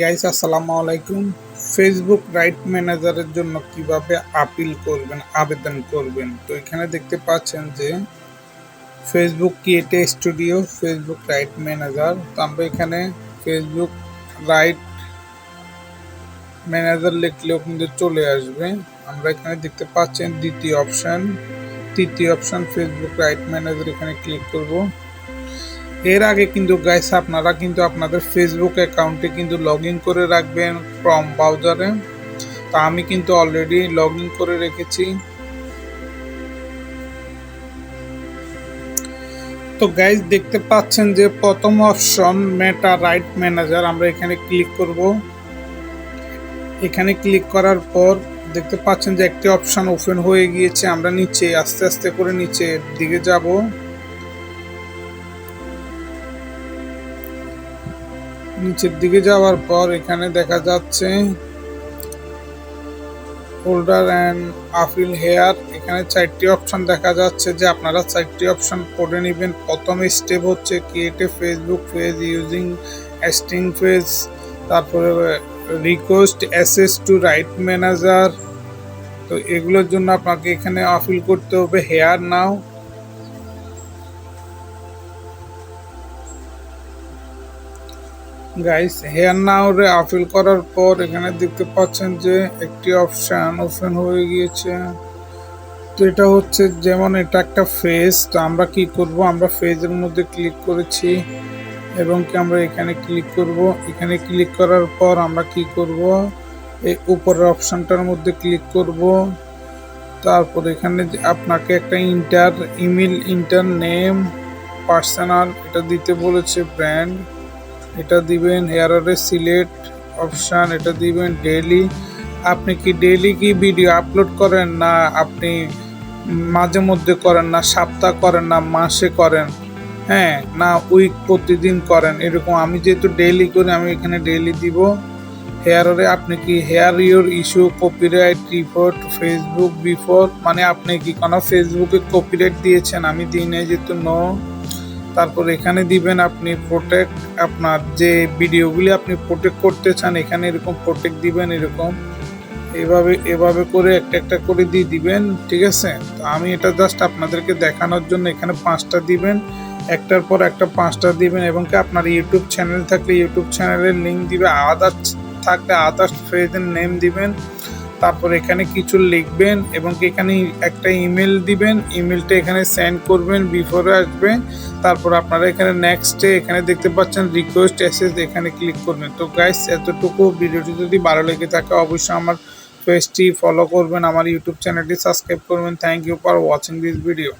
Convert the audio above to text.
Guys আসসালামু আলাইকুম। Facebook right ম্যানেজারের জন্য কীভাবে আপিল করবেন, আবেদন করবেন? তো এখানে দেখতে পাচ্ছেন যে Facebook creator studio Facebook rights manager তো আমরা এখানে ফেসবুক রাইট ম্যানেজার লিখলেও কিন্তু চলে আসবে। আমরা এখানে দেখতে পাচ্ছেন দ্বিতীয় অপশন তৃতীয় অপশন ফেসবুক রাইট ম্যানেজার এখানে ক্লিক করব। এর আগে কিন্তু গাইস আপনারা কিন্তু আপনাদের ফেসবুক অ্যাকাউন্টে কিন্তু লগ করে রাখবেন ক্রম ব্রাউজারে তো আমি কিন্তু অলরেডি লগ করে রেখেছি। তো গাইস দেখতে পাচ্ছেন যে প্রথম অপশন মেটা রাইট ম্যানেজার আমরা এখানে ক্লিক করব। এখানে ক্লিক করার পর দেখতে পাচ্ছেন যে একটি অপশন ওপেন হয়ে গিয়েছে, আমরা নিচে, আস্তে আস্তে করে নিচে দিকে যাব। নিচের দিকে যাওয়ার পর এখানে দেখা যাচ্ছে হোল্ডার অ্যান্ড আফিল হেয়ার এখানে চারটি অপশন দেখা যাচ্ছে যে আপনারা চারটি অপশন পড়ে নেবেন। প্রথম স্টেপ হচ্ছে create Facebook page using existing page তারপরে request access to right manager তো এগুলোর জন্য আপনাকে এখানে আপিল করতে হবে হেয়ার নাও গাইস হেয়ার নাওরে আপিল করার পর এখানে দেখতে পাচ্ছেন যে একটি অপশান ওপেন হয়ে গিয়েছে। তো এটা হচ্ছে যেমন এটা একটা ফেজ তো আমরা কি করব? আমরা ফেজের মধ্যে ক্লিক করেছি এবং কি আমরা এখানে ক্লিক করব? এখানে ক্লিক করার পর আমরা কি করব? এই উপরের অপশানটার মধ্যে ক্লিক করব। তারপর এখানে আপনাকে একটা enter email enter name personal এটা দিতে বলেছে ব্র্যান্ড এটা দিবেন হেয়ারের সিলেক্ট অপশান, এটা দিবেন ডেইলি। আপনি কি ডেইলি কি ভিডিও আপলোড করেন না আপনি মাঝে মধ্যে করেন না, সপ্তাহ করেন না, মাসে করেন? হ্যাঁ না উইক প্রতিদিন করেন। এরকম আমি যেহেতু ডেইলি করি, আমি এখানে ডেইলি দিব। হেয়ারে আপনি কি here your issue copyright report Facebook before মানে আপনি কি কোনো ফেসবুকে কপিরাইট দিয়েছেন? আমি দিই নাই যেহেতু নো তারপর এখানে দিবেন আপনি প্রোটেক্ট আপনার যে ভিডিওগুলি আপনি প্রোটেক্ট করতে চান, এখানে এরকম প্রোটেক্ট দিবেন এরকম। এভাবে এভাবে করে একটা একটা করে দিয়ে দিবেন, ঠিক আছে? তো আমি এটা জাস্ট আপনাদেরকে দেখানোর জন্য এখানে পাঁচটা দিবেন। একটার পর একটা পাঁচটা দিবেন এবং কি আপনার ইউটিউব চ্যানেল থাকলে ইউটিউব চ্যানেলের লিঙ্ক দিবে আদার্স থাকলে আদার্স ফ্রেজের নেম দিবেন। তারপর এখানে কিছু লিখবেন এবং এখানে একটা ইমেল দিবেন, ইমেলটা এখানে সেন্ড করবেন বিফোরে আসবেন। তারপর আপনারা এখানে নেক্সটে এখানে দেখতে পাচ্ছেন রিকোয়েস্ট অ্যাসেস এখানে ক্লিক করবেন। তো গাইস এতটুকু। ভিডিওটি যদি ভালো লেগে থাকে, অবশ্যই আমার পেজটি ফলো করবেন, আমার ইউটিউব চ্যানেলটি সাবস্ক্রাইব করবেন। Thank you for watching this video